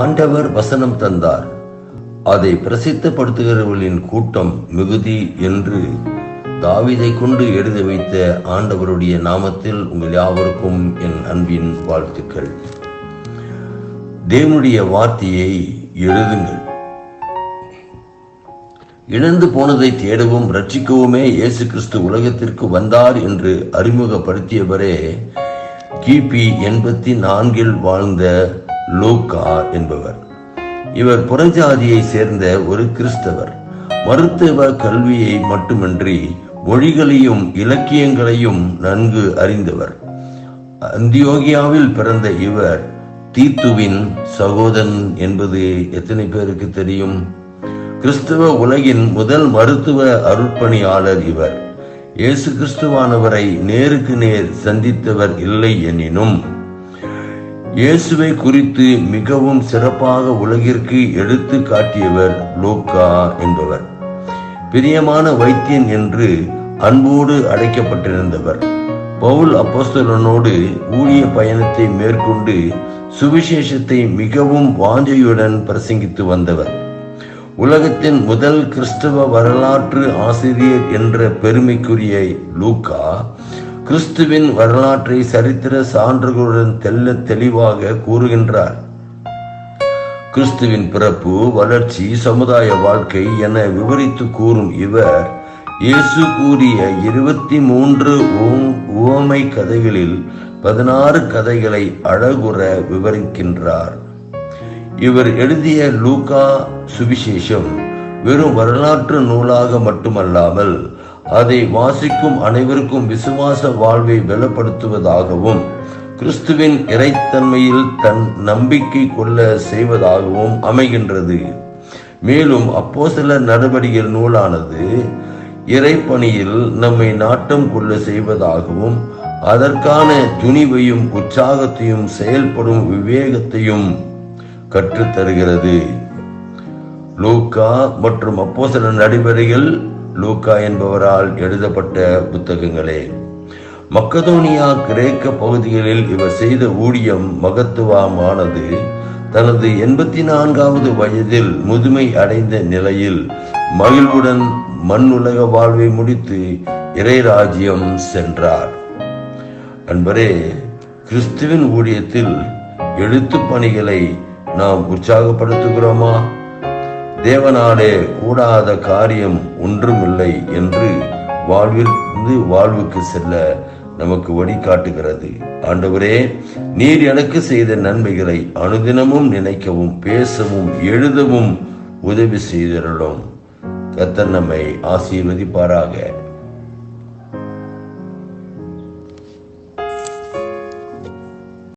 ஆண்டவர் வசனம் தந்தார். அதை பிரசித்தப்படுத்துகிறவர்களின் கூட்டம் மிகுதி என்று தாவிதை கொண்டு எழுதி வைத்த ஆண்டவருடைய நாமத்தில் உங்கள் யாவருக்கும் என் அன்பின் வாழ்த்துக்கள். தேவனுடைய வார்த்தையை எழுதுங்கள். இழந்து போனதை தேடவும் ரட்சிக்கவுமே இயேசு கிறிஸ்து உலகத்திற்கு வந்தார் என்று அறிமுகப்படுத்தியவரே கிபி எண்பத்தி நான்கில் வாழ்ந்த லூகா என்பவர். இவர் புறஜாதியை சேர்ந்த ஒரு கிறிஸ்தவர். மருத்துவ கல்வியை மட்டுமின்றி மொழிகளையும் இலக்கியங்களையும் நன்கு அறிந்தவர். அந்தியோகியாவில் பிறந்த இவர் தீத்துவின் சகோதரன் என்பது எத்தனை பேருக்கு தெரியும்? கிறிஸ்துவ உலகின் முதல் மருத்துவ அருட்பணியாளர் இவர். இயேசு கிறிஸ்துவானவரை நேருக்கு நேர் சந்தித்தவர் இல்லை எனினும் இயேசுவை குறித்து மிகவும் சிறப்பாக உலகிற்கு எடுத்து காட்டியவர் லூக்கா என்பவர். பிரியமான வைத்தியன் என்று அன்போடு அழைக்கப்பட்டிருந்தவர். பவுல் அப்போஸ்தலனோடு ஊழிய பயணத்தை மேற்கொண்டு சுவிசேஷத்தை மிகவும் வாஞ்சையுடன் பிரசங்கித்து வந்தவர். உலகத்தின் முதல் கிறிஸ்தவ வரலாற்று ஆசிரியர் என்ற பெருமைக்குரிய லூக்கா கிறிஸ்துவின் வரலாற்றை சரித்திர சான்றுகளுடன் தெல்ல தெளிவாக கூறுகின்றார். கிறிஸ்துவின் பிறப்பு வளர்ச்சி சமுதாய வாழ்க்கை என விவரித்து கூறும் இவர் இயேசு கூறிய இருபத்தி மூன்று உவமை கதைகளில் பதினாறு கதைகளை அழகுற விவரிக்கின்றார். இவர் எழுதிய லூகா சுவிசேஷம் வெறும் வரலாற்று நூலாக மட்டுமல்லாமல் அதை வாசிக்கும் அனைவருக்கும் விசுவாச வாழ்வை பலப்படுத்துவதாகவும் கிறிஸ்துவின் இறைத்தன்மையில் தன் நம்பிக்கை கொள்ள செய்வதாகவும் அமைகின்றது. மேலும் அப்போ சில நடவடிக்கை நூலானது இறைப்பணியில் நம்மை நாட்டம் கொள்ள செய்வதாகவும் அதற்கான துணிவையும் உற்சாகத்தையும் செயல்படும் விவேகத்தையும் கற்றுத்தருகிறது. லூக்கா மற்றும் அப்போசல நடைமுறைகள் லூக்கா என்பவரால் எழுதப்பட்ட புத்தகங்களே. மக்கதோனியா கிரேக்க பகுதிகளில் இவர் செய்த ஊழியம் மகத்துவமானது. தனது எண்பத்தி நான்காவது வயதில் முதுமை அடைந்த நிலையில் மகிழ்வுடன் மண்ணுலக வாழ்வை முடித்து இறைராஜ்யம் சென்றார். அன்பரே கிறிஸ்துவின் ஊழியத்தில் எழுத்து பணிகளை நாம் உற்சாகப்படுத்துகிறோமா? தேவனாலே கூடாத காரியம் ஒன்றுமில்லை என்று வாழ்விலிருந்து வாழ்வுக்கு செல்ல நமக்கு வழிகாட்டுகிறது. ஆண்டவரே நீர் எனக்கு செய்த நன்மைகளை அனுதினமும் நினைக்கவும் பேசவும் எழுதவும் உதவி செய்திருந்தோம் கத்தர் நம்மை ஆசீர்வதிப்பாராக.